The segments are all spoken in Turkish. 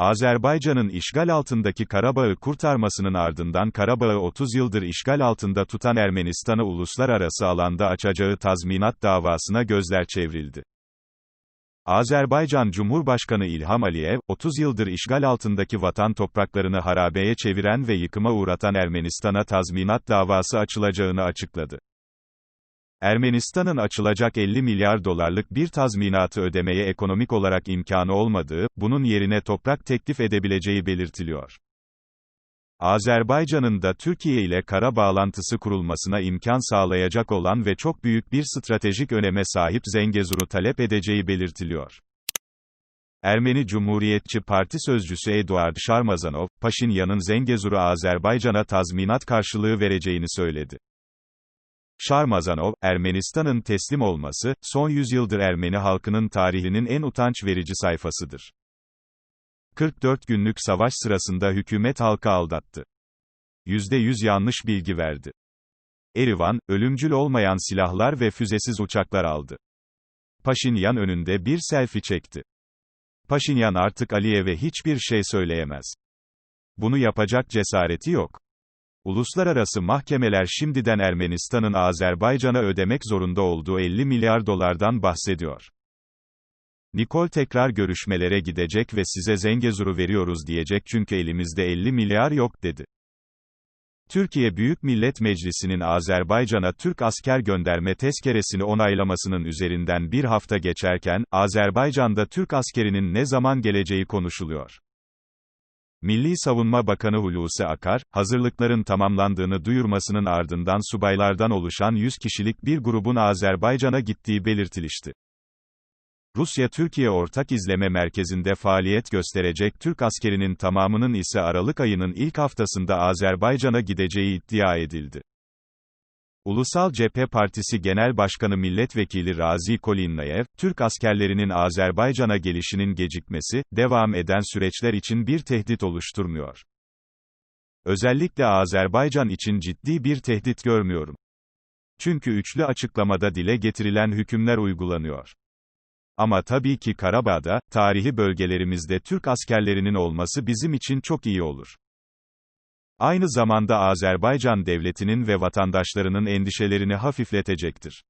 Azerbaycan'ın işgal altındaki Karabağ'ı kurtarmasının ardından Karabağ'ı 30 yıldır işgal altında tutan Ermenistan'ı uluslararası alanda açacağı tazminat davasına gözler çevrildi. Azerbaycan Cumhurbaşkanı İlham Aliyev, 30 yıldır işgal altındaki vatan topraklarını harabeye çeviren ve yıkıma uğratan Ermenistan'a tazminat davası açılacağını açıkladı. Ermenistan'ın açılacak 50 milyar dolarlık bir tazminatı ödemeye ekonomik olarak imkanı olmadığı, bunun yerine toprak teklif edebileceği belirtiliyor. Azerbaycan'ın da Türkiye ile kara bağlantısı kurulmasına imkan sağlayacak olan ve çok büyük bir stratejik öneme sahip Zengezur'u talep edeceği belirtiliyor. Ermeni Cumhuriyetçi Parti sözcüsü Eduard Şarmazanov, Paşinyan'ın Zengezur'u Azerbaycan'a tazminat karşılığı vereceğini söyledi. Şarmazanov, Ermenistan'ın teslim olması, son yüzyıldır Ermeni halkının tarihinin en utanç verici sayfasıdır. 44 günlük savaş sırasında hükümet halkı aldattı. %100 yanlış bilgi verdi. Erivan, ölümcül olmayan silahlar ve füzesiz uçaklar aldı. Paşinyan önünde bir selfie çekti. Paşinyan artık Aliyev'e hiçbir şey söyleyemez. Bunu yapacak cesareti yok. Uluslararası mahkemeler şimdiden Ermenistan'ın Azerbaycan'a ödemek zorunda olduğu 50 milyar dolardan bahsediyor. Nikol tekrar görüşmelere gidecek ve size Zengezur'u veriyoruz diyecek çünkü elimizde 50 milyar yok dedi. Türkiye Büyük Millet Meclisi'nin Azerbaycan'a Türk asker gönderme tezkeresini onaylamasının üzerinden bir hafta geçerken, Azerbaycan'da Türk askerinin ne zaman geleceği konuşuluyor. Milli Savunma Bakanı Hulusi Akar, hazırlıkların tamamlandığını duyurmasının ardından subaylardan oluşan 100 kişilik bir grubun Azerbaycan'a gittiği belirtilişti. Rusya-Türkiye Ortak İzleme Merkezi'nde faaliyet gösterecek Türk askerinin tamamının ise Aralık ayının ilk haftasında Azerbaycan'a gideceği iddia edildi. Ulusal Cephe Partisi Genel Başkanı Milletvekili Razi Kolinnayev, Türk askerlerinin Azerbaycan'a gelişinin gecikmesi, devam eden süreçler için bir tehdit oluşturmuyor. Özellikle Azerbaycan için ciddi bir tehdit görmüyorum. Çünkü üçlü açıklamada dile getirilen hükümler uygulanıyor. Ama tabii ki Karabağ'da, tarihi bölgelerimizde Türk askerlerinin olması bizim için çok iyi olur. Aynı zamanda Azerbaycan devletinin ve vatandaşlarının endişelerini hafifletecektir.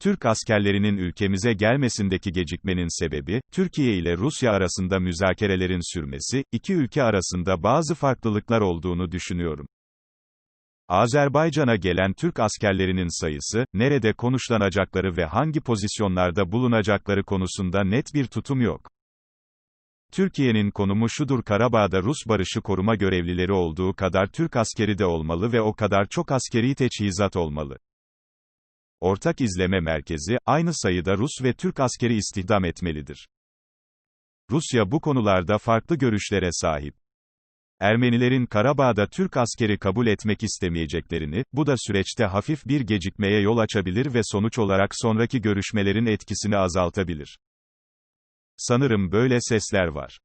Türk askerlerinin ülkemize gelmesindeki gecikmenin sebebi, Türkiye ile Rusya arasında müzakerelerin sürmesi, iki ülke arasında bazı farklılıklar olduğunu düşünüyorum. Azerbaycan'a gelen Türk askerlerinin sayısı, nerede konuşlanacakları ve hangi pozisyonlarda bulunacakları konusunda net bir tutum yok. Türkiye'nin konumu şudur Karabağ'da Rus barışı koruma görevlileri olduğu kadar Türk askeri de olmalı ve o kadar çok askeri teçhizat olmalı. Ortak izleme merkezi, aynı sayıda Rus ve Türk askeri istihdam etmelidir. Rusya bu konularda farklı görüşlere sahip. Ermenilerin Karabağ'da Türk askeri kabul etmek istemeyeceklerini, bu da süreçte hafif bir gecikmeye yol açabilir ve sonuç olarak sonraki görüşmelerin etkisini azaltabilir. Sanırım böyle sesler var.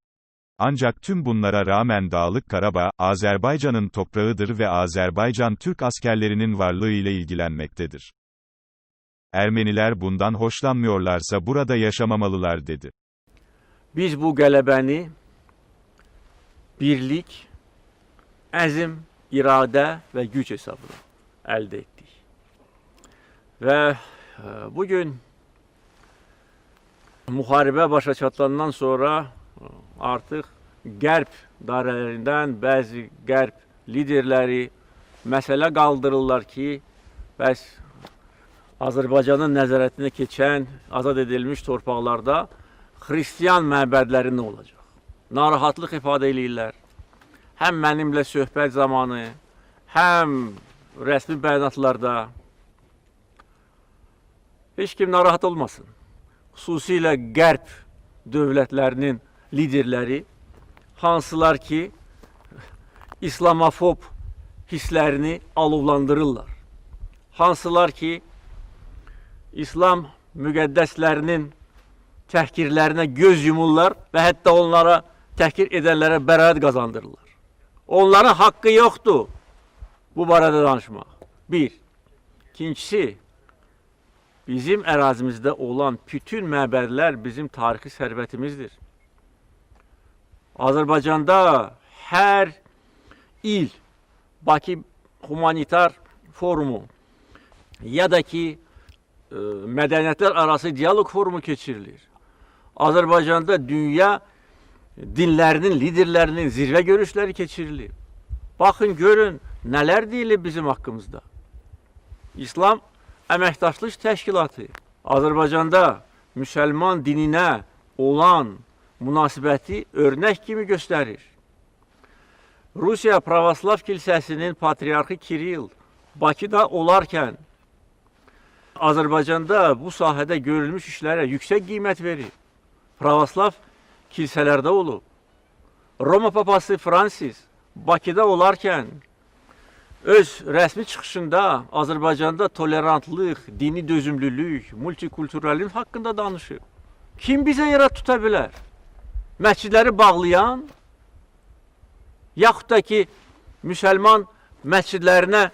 Ancak tüm bunlara rağmen Dağlık Karabağ, Azerbaycan'ın toprağıdır ve Azerbaycan Türk askerlerinin varlığı ile ilgilenmektedir. Ermeniler bundan hoşlanmıyorlarsa burada yaşamamalılar dedi. Biz bu qələbəni birlik, əzm, iradə və güc hesabına əldə etdik. Və e, müharibə başa çatandan sonra e, artıq qərb dairələrindən bəzi qərb liderləri məsələ qaldırırlar ki, bəs Azərbaycanın nəzarətinə keçən azad edilmiş torpaqlarda xristian məbədləri nə olacaq? Narahatlıq ifadə eləyirlər. Həm mənimlə söhbət zamanı, həm rəsmi bəyanatlarda. Heç kim narahat olmasın. Xüsusilə qərb dövlətlərinin liderləri hansılar ki İslamofob hisslərini alovlandırırlar. Hansılar ki İslam müqəddəslərinin təhqirlərinə göz yumurlar və hətta onlara təhqir edənlərə bəraət qazandırırlar. Onların haqqı yoxdur bu barədə danışmaq. Bir. İkincisi, bizim ərazimizdə olan bütün məbədlər bizim tarixi sərvətimizdir. Azərbaycanda hər il Bakı Humanitar Forumu ya da ki e, mədəniyyətlər arası dialoq forumu keçirilir. Azərbaycanda dünya dinlərinin liderlərinin zirvə görüşləri keçirilir. Baxın görün nələr deyilir bizim haqqımızda. İslam Əməkdaşlıq Təşkilatı Azərbaycanda müsəlman dininə olan münasibəti örnək kimi göstərir. Rusiya Pravoslav Kilsəsinin patriarxı Kiril Bakıda olarkən Azərbaycanda bu sahədə görülmüş işlərə yüksək qiymət verir. Pravoslav kilsələrdə olub. Roma papası Fransis Bakıda olarkən öz rəsmi çıxışında Azərbaycanda tolerantlıq, dini dözümlülük, multikulturalizm haqqında danışıb. Kim bizə yara tuta bilər? Bağlayan, yaxud da ki, müsəlman məscidlərinə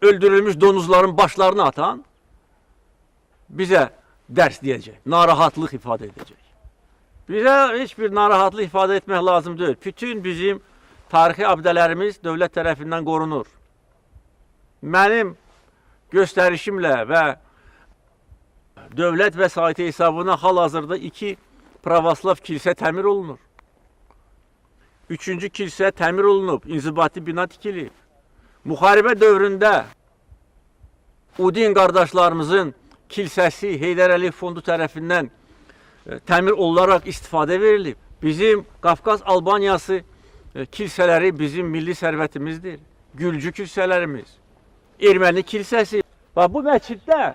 öldürülmüş donuzların başlarını atan bizə dərs deyəcək, narahatlıq ifadə edəcək. Bizə heç bir narahatlıq ifadə etmək lazım deyil. Bütün bizim tarixi abidələrimiz dövlət tərəfindən qorunur. Mənim göstərişimlə və dövlət vəsaiti hesabına hal-hazırda iki pravoslav kilsə təmir olunur. Üçüncü kilsə təmir olunub, inzibati bina tikilib. Müharibə dövründə Udin qardaşlarımızın kilsəsi Heydər Əliyev fondu tərəfindən e, təmir olunaraq istifadə verilib. Bizim Qafqaz Albaniyası e, kilsələri bizim milli sərvətimizdir. Gülcü kilsələrimiz, erməni kilsəsi. Bax bu məsciddə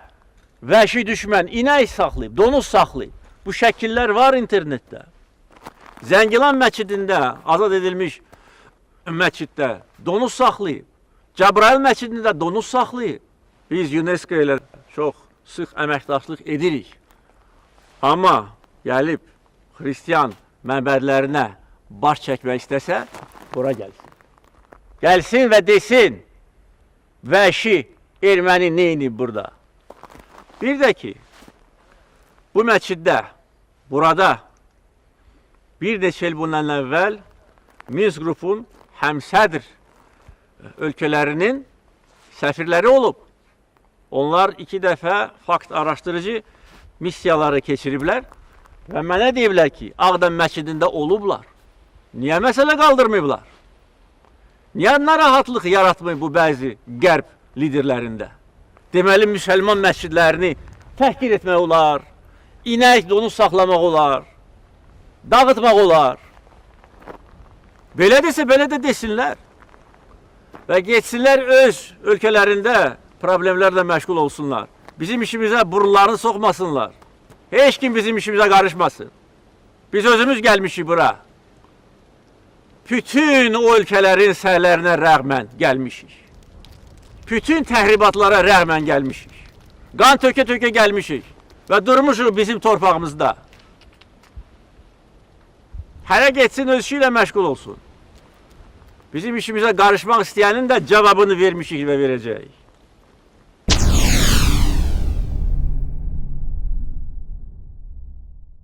vəhşi düşmən inək saxlayıb, donuz saxlayıb. Bu şəkillər var internetdə. Zəngilan məscidində azad edilmiş məsciddə donuz saxlayıb. Cəbrayıl məscidində donuz saxlayıb. Biz UNESCO ilə çox sıx əməkdaşlıq edirik. Amma gəlib xristian məbədlərinə baş çəkmək istəsə, bura gəlsin. Gəlsin və desin, vəhşi erməni neyini burada? Bir də ki, bu məsciddə, burada bir neçə il bundan əvvəl Minsk qrupun həmsədr ölkələrinin səfirləri olub. Onlar iki dəfə fakt araşdırıcı missiyaları keçiriblər və mənə deyiblər ki, Ağdam məscidində olublar. Niyə məsələ qaldırmayıblar? Niyə narahatlıq yaratmayıb bu bəzi qərb liderlərində? Deməli, müsəlman məscidlərini təhqir etmək olar, inək donuz saxlamaq olar, dağıtmaq olar. Belə desə, belə də desinlər. Və getsinlər öz ölkələrində problemlərlə məşğul olsunlar. Bizim işimizə burunlarını soxmasınlar. Heç kim bizim işimizə qarışmasın. Biz özümüz gəlmişik bura. Bütün o ölkələrin səhərlərinə rəğmən gəlmişik. Bütün təhribatlara rəğmən gəlmişik. Qan tökə-tökə gəlmişik və durmuşuq bizim torpağımızda. Hərə getsin öz işi ilə məşğul olsun. Bizim işimizə qarışmaq istəyənin də cavabını vermişik və verəcəyik.